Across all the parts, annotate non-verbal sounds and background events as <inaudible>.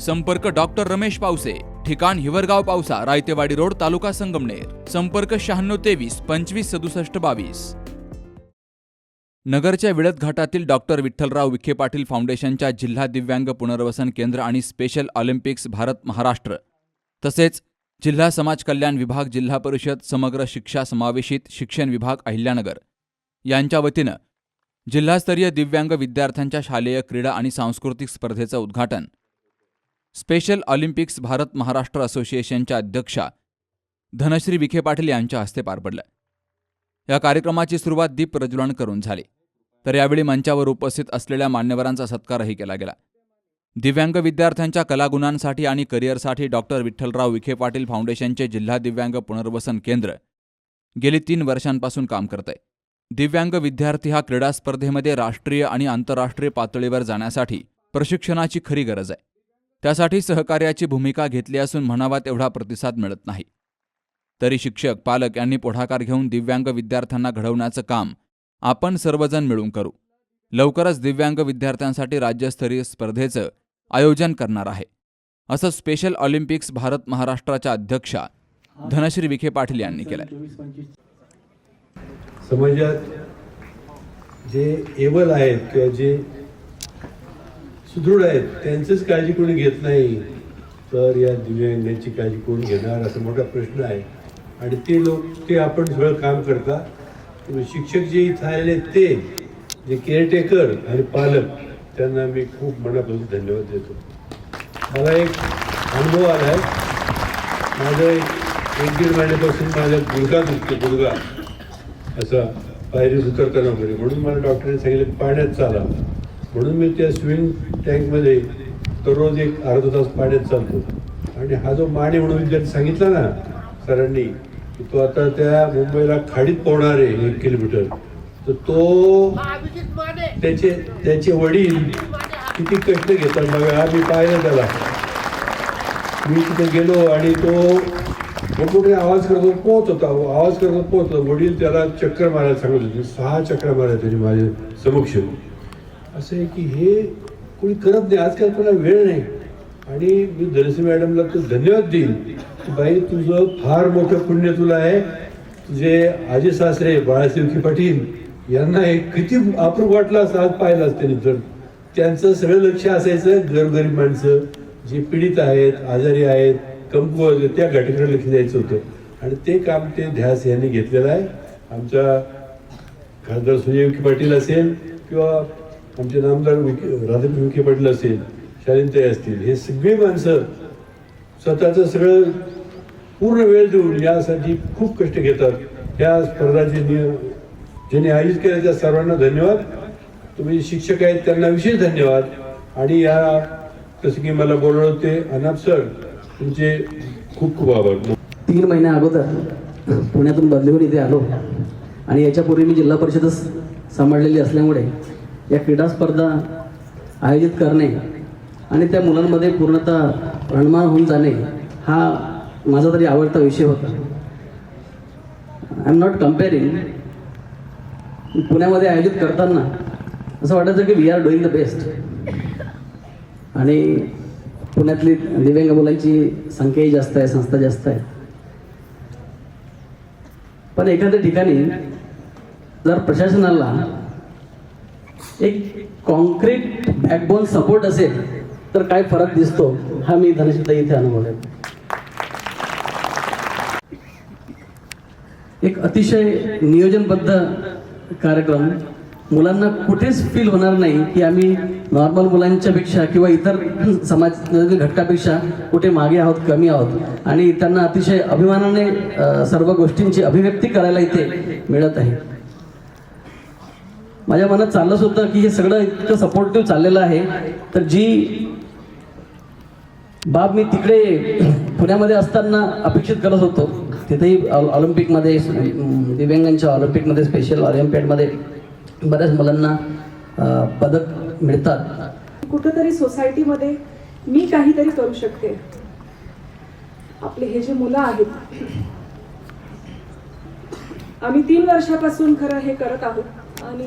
संपर्क डॉक्टर रमेश पावसे ठिकाण हिवरगाव पावसा रायतेवाडी रोड तालुका संगमनेर. संपर्क शहाण्णव तेवीस पंचवीस सदुसष्ट बावीस. नगरच्या विळत घाटातील डॉक्टर विठ्ठलराव विखे पाटील फाउंडेशनच्या जिल्हा दिव्यांग पुनर्वसन केंद्र आणि स्पेशल ऑलिम्पिक्स भारत महाराष्ट्र तसेच जिल्हा समाज कल्याण विभाग जिल्हा परिषद समग्र शिक्षा समावेशित शिक्षण विभाग अहिल्यानगर. यांच्या वतीनं जिल्हास्तरीय दिव्यांग विद्यार्थ्यांच्या शालेय क्रीडा आणि सांस्कृतिक स्पर्धेचं उद्घाटन स्पेशल ऑलिम्पिक्स भारत महाराष्ट्र असोसिएशनच्या अध्यक्षा धनश्री विखे पाटील यांच्या हस्ते पार पडलं. या कार्यक्रमाची सुरुवात दीप प्रज्वलन करून झाली. तर यावेळी मंचावर उपस्थित असलेल्या मान्यवरांचा सत्कारही केला गेला. दिव्यांग विद्यार्थ्यांच्या कलागुणांसाठी आणि करिअरसाठी डॉक्टर विठ्ठलराव विखे पाटील फाउंडेशनचे जिल्हा दिव्यांग पुनर्वसन केंद्र गेली तीन वर्षांपासून काम करत आहे दिव्यांग विद्यार्थी हा क्रीडा स्पर्धेमध्ये राष्ट्रीय आणि आंतरराष्ट्रीय पातळीवर जाण्यासाठी प्रशिक्षणाची खरी गरज आहे. त्यासाठी सहकार्याची भूमिका घेतली असून म्हणावा तेवढा प्रतिसाद मिळत नाही. तरी शिक्षक पालक यांनी पुढाकार घेऊन दिव्यांग विद्यार्थ्यांना घडवण्याचं काम आपण सर्वजण मिळून करू. लवकरच दिव्यांग विद्यार्थ्यांसाठी राज्यस्तरीय स्पर्धेचं आयोजन करणार आहे. असं स्पेशल ऑलिम्पिक्स भारत महाराष्ट्राच्या अध्यक्षा धनश्री विखे पाटील यांनी केलंय. समाजात जे एबल आहेत किंवा जे सुदृढ आहेत. त्यांचीच काळजी कोणी घेत नाही. तर या दिव्यांगांची काळजी कोण घेणार? असा मोठा प्रश्न आहे. आणि ते लोक ते आपण सगळं काम करता. शिक्षक जे इथं आलेले आहेत ते जे केअरटेकर आणि पालक त्यांना मी खूप मनापासून धन्यवाद देतो. मला एक अनुभव आला आहे माझं एक एक दीड महिन्यापासून माझा गुडगा दुखतो गुडगा असा पायरी उतरताना वगैरे. म्हणून मला डॉक्टरने सांगितलं पाण्यात चाला. म्हणून मी त्या स्विमिंग टँकमध्ये दररोज एक अर्धा तास पाण्यात चालतो. आणि हा जो माने म्हणून विद्यार्थी सांगितला ना सरांनी की तो आता त्या मुंबईला खाडीत पोहणार आहे एक किलोमीटर तर तो त्याचे त्याचे वडील किती कष्ट घेतात बघा मी पाहिलं त्याला. मी तिथे गेलो आणि तो मोठमोठे आवाज करतो पोहत होता आवाज करतो पोहत होता. वडील त्याला चक्कर मारायला सांगत होते सहा चक्र मारायला त्यांनी माझ्या समक्ष. असं आहे की हे कोणी करत नाही. आजकाल कोणाला वेळ नाही. आणि मी धनसी मॅडमला तो धन्यवाद देईल की बाई तुझं फार मोठं पुण्य तुला आहे. तुझे आजी सासरे बाळासाहेब पाटील यांना हे किती अप्रूप वाटलं असं आज पाहिलं असतं त्यांनी. तर त्यांचं सगळं लक्ष असायचं गरगरीब माणसं जे पीडित आहेत आजारी आहेत कमकुवत त्या घटकाकडे लक्ष द्यायचं होतं. आणि ते काम ते ध्यास यांनी घेतलेलं आहे. आमच्या खासदार सुजय विखे पाटील असेल किंवा आमचे नामदार विखे राधापी विखे पाटील असेल शालिनताई असतील हे सगळी माणसं स्वतःचं सगळं पूर्ण वेळ देऊन यासाठी खूप कष्ट घेतात. या स्पर्धाचे नियम ज्यांनी आयोजित केल्या त्या सर्वांना धन्यवाद. तुम्ही शिक्षक आहेत त्यांना विशेष धन्यवाद. आणि या जसं की मला बोलवलं होते अनाप सर तुमचे खूप खूप आभार. तीन महिन्या अगोदर पुण्यातून बदलीहून इथे आलो. आणि याच्यापूर्वी मी जिल्हा परिषदच सांभाळलेली असल्यामुळे या क्रीडा स्पर्धा आयोजित करणे आणि त्या मुलांमध्ये पूर्णतः रणमाण होऊन जाणे हा माझा तरी आवडता विषय होता. आय एम नॉट कम्पेअरिंग पुण्यामध्ये आयोजित करताना असं वाटायचं की we are doing the best आणि पुण्यातली दिव्यांग मुलांची संख्याही जास्त आहे संस्था जास्त आहे. पण एखाद्या ठिकाणी जर प्रशासनाला एक कॉन्क्रीट बॅकबोन सपोर्ट असेल तर काय फरक दिसतो हा मी धनशिता इथे अनुभवले एक अतिशय नियोजनबद्ध कार्यक्रम. मुलांना कुठेच फील होणार नाही की आम्ही नॉर्मल मुलांच्या पेक्षा किंवा इतर <clears throat> समाज घटकापेक्षा कुठे मागे आहोत कमी आहोत. आणि त्यांना अतिशय अभिमानाने सर्व गोष्टींची अभिव्यक्ती करायला इथे मिळत आहे. माझ्या मनात चाललंच होतं की हे सगळं इतकं सपोर्टिव्ह चाललेलं आहे. तर जी बाब मी तिकडे पुण्यामध्ये असताना अपेक्षित करत होतो तिथेही ऑलिम्पिकमध्ये म्हणजे दिव्यांगांच्या ऑलिम्पिकमध्ये स्पेशल ऑलिम्पिकमध्ये बऱ्याच मुलांना पदक मिळतात. कुठंतरी सोसायटीमध्ये मी काहीतरी करू शकते. आपले हे जे मुलं आहेत आम्ही तीन वर्षापासून खरं हे करत आहोत. आणि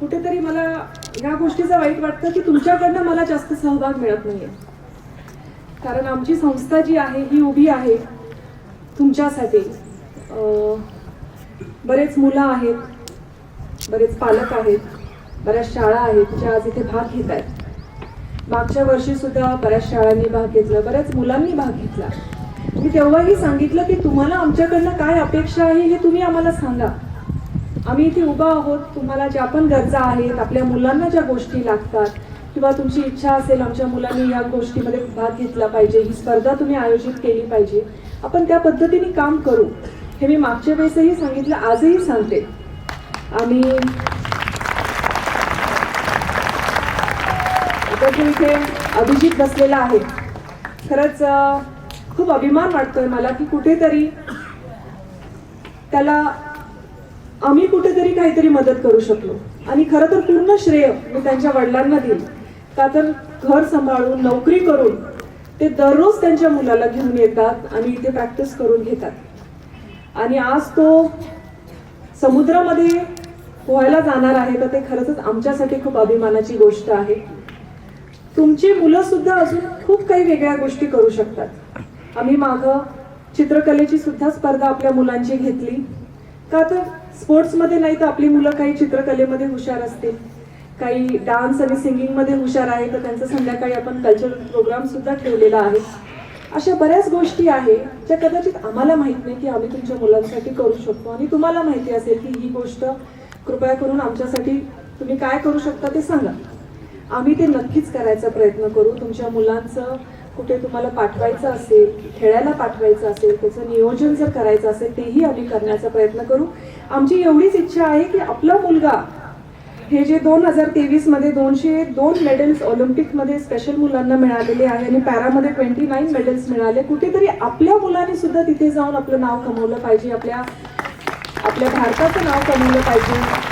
कुठेतरी मला ह्या गोष्टीचं वाईट वाटतं की तुमच्याकडनं मला जास्त सहभाग मिळत नाही कारण आमची संस्था जी आहे ही उभी आहे तुमच्यासाठी. बरेच मुलं आहेत बरेच पालक आहेत बऱ्याच शाळा आहेत ज्या आज इथे भाग घेत आहेत. मागच्या वर्षीसुद्धा बऱ्याच शाळांनी भाग घेतला बऱ्याच मुलांनी भाग घेतला. मी तेव्हाही सांगितलं की तुम्हाला आमच्याकडनं काय अपेक्षा आहे हे तुम्ही आम्हाला सांगा. आम्ही इथे उभा आहोत. तुम्हाला ज्या पण गरजा आहेत आपल्या मुलांना ज्या गोष्टी लागतात किंवा तुमची इच्छा असेल आमच्या मुलांनी या गोष्टीमध्ये भाग घेतला पाहिजे ही स्पर्धा तुम्ही आयोजित केली पाहिजे आपण त्या पद्धतीने काम करू. हे मी मागच्या वेळेसही सांगितलं आजही सांगते. आणि आता जो इथे अभिजित बसलेला आहे खरंच खूप अभिमान वाटतोय मला की कुठेतरी त्याला आम्ही कुठेतरी काहीतरी मदत करू शकलो. आणि खरं तर पूर्ण श्रेय मी त्यांच्या वडिलांना देईल का तर घर सांभाळून नोकरी करून ते दररोज त्यांच्या मुलाला घेऊन येतात आणि इथे प्रॅक्टिस करून घेतात. आणि आज तो समुद्रामध्ये पोहायला जाणार आहे तर ते खरंच आमच्यासाठी खूप अभिमानाची गोष्ट आहे. तुमची मुलं सुद्धा अजून खूप काही वेगळ्या गोष्टी करू शकतात. आम्ही मागं चित्रकलेची सुद्धा स्पर्धा आपल्या मुलांची घेतली. का तर स्पोर्ट्समध्ये नाही तर आपली मुलं काही चित्रकलेमध्ये हुशार असतील. काही डान्स आणि सिंगिंगमध्ये हुशार आहे तर त्यांचं संध्याकाळी आपण कल्चरल प्रोग्राम सुद्धा ठेवलेला आहे. अशा बऱ्याच गोष्टी आहे ज्या कदाचित आम्हाला माहीत नाही की आम्ही तुमच्या मुलांसाठी करू शकतो. आणि तुम्हाला माहिती असेल की ही गोष्ट कृपया करून आमच्यासाठी तुम्ही काय करू शकता ते सांगा. आम्ही ते नक्कीच करायचा प्रयत्न करू. तुमच्या मुलांचं कुठे तुम्हाला पाठवायचं असेल खेळायला पाठवायचं असेल त्याचं नियोजन जर करायचं असेल तेही आम्ही करण्याचा प्रयत्न करू. आमची एवढीच इच्छा आहे की आपला मुलगा हे जे दोन हजार तेवीसमध्ये दोनशे दोन मेडल्स ऑलिम्पिकमध्ये स्पेशल मुलांना मिळालेले आहे आणि पॅरामध्ये ट्वेंटी नाईन मेडल्स मिळाले कुठेतरी आपल्या मुलाने सुद्धा तिथे जाऊन आपलं नाव कमवलं पाहिजे आपल्या आपल्या भारताचं नाव कमवलं पाहिजे.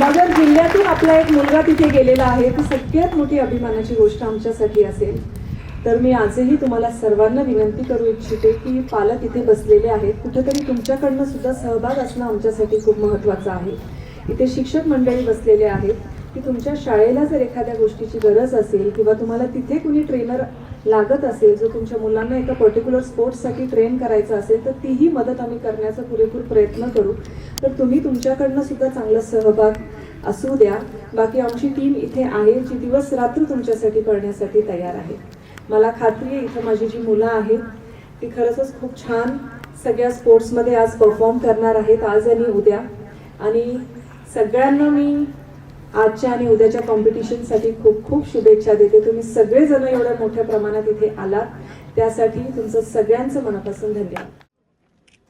नगर जिल्ह्यातून आपला एक मुलगा तिथे गेलेला आहे ती सगळ्यात मोठी अभिमानाची गोष्ट आमच्यासाठी असेल. तर मी आजही तुम्हाला सर्वांना विनंती करू इच्छिते की पालक इथे बसलेले आहेत. कुठेतरी तुमच्याकडनं सुद्धा सहभाग असणं आमच्यासाठी खूप महत्त्वाचं आहे. इथे शिक्षक मंडळी बसलेले आहेत की तुमच्या शाळेला जर एखाद्या गोष्टीची गरज असेल किंवा तुम्हाला तिथे कुणी ट्रेनर लागत असेल जो तुमच्या मुलांना एका पर्टिक्युलर स्पोर्ट्ससाठी ट्रेन करायचं असेल तर तीही मदत आम्ही करण्याचा पुरेपूर प्रयत्न करू. तर तुम्ही तुमच्याकडनं सुद्धा चांगला सहभाग असू द्या. बाकी आमची टीम इथे आहे जी दिवस रात्र तुमच्यासाठी करण्यासाठी तयार आहे. मला खात्री आहे इथं माझी जी मुलं आहेत ती खरंच खूप छान सगळ्या स्पोर्ट्समध्ये आज परफॉर्म करणार आहेत आज आणि उद्या. आणि सगळ्यांना मी आजच्या आणि उद्याच्या कॉम्पिटिशनसाठी खूप खूप शुभेच्छा देते. तुम्ही सगळेजण एवढ्या मोठ्या प्रमाणात इथे आलात. त्यासाठी तुमचं सगळ्यांचं मनापासून धन्यवाद.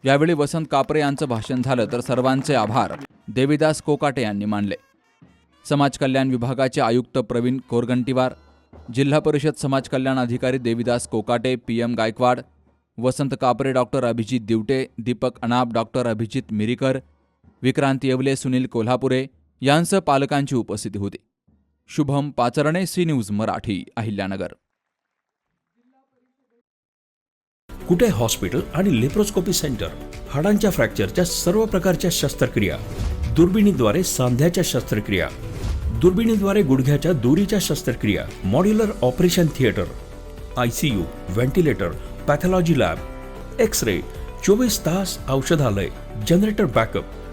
यावेळी वसंत कापरे यांचं भाषण झालं तर सर्वांचे आभार. देविदास कोकाटे यांनी मानले. समाज कल्याण विभागाचे आयुक्त प्रवीण कोरगंटीवार जिल्हा परिषद समाज कल्याण अधिकारी Devidas Kokate P M Gaikwad Vasant Kapre doctor Abhijit Divte Deepak Anap doctor Abhijit Mirikar Vikrant Yevle Sunil Kolhapure यांसह पालकांची उपस्थिती होती. Shubham Pacharne C news Marathi Ahilyanagar. Kute hospital आणि लेप्रोस्कोपी सेंटर? हाडांच्या फ्रॅक्चरच्या सर्व प्रकारच्या शस्त्रक्रिया. दुर्बिणीद्वारे सांध्याच्या शस्त्रक्रिया. दुर्बिणीद्वारे गुडघ्याच्या दोरीच्या शस्त्रक्रिया. Modular operation theatre. I C U ventilator pathology lab. X ray चोवीस तास औषधालय. Generator backup.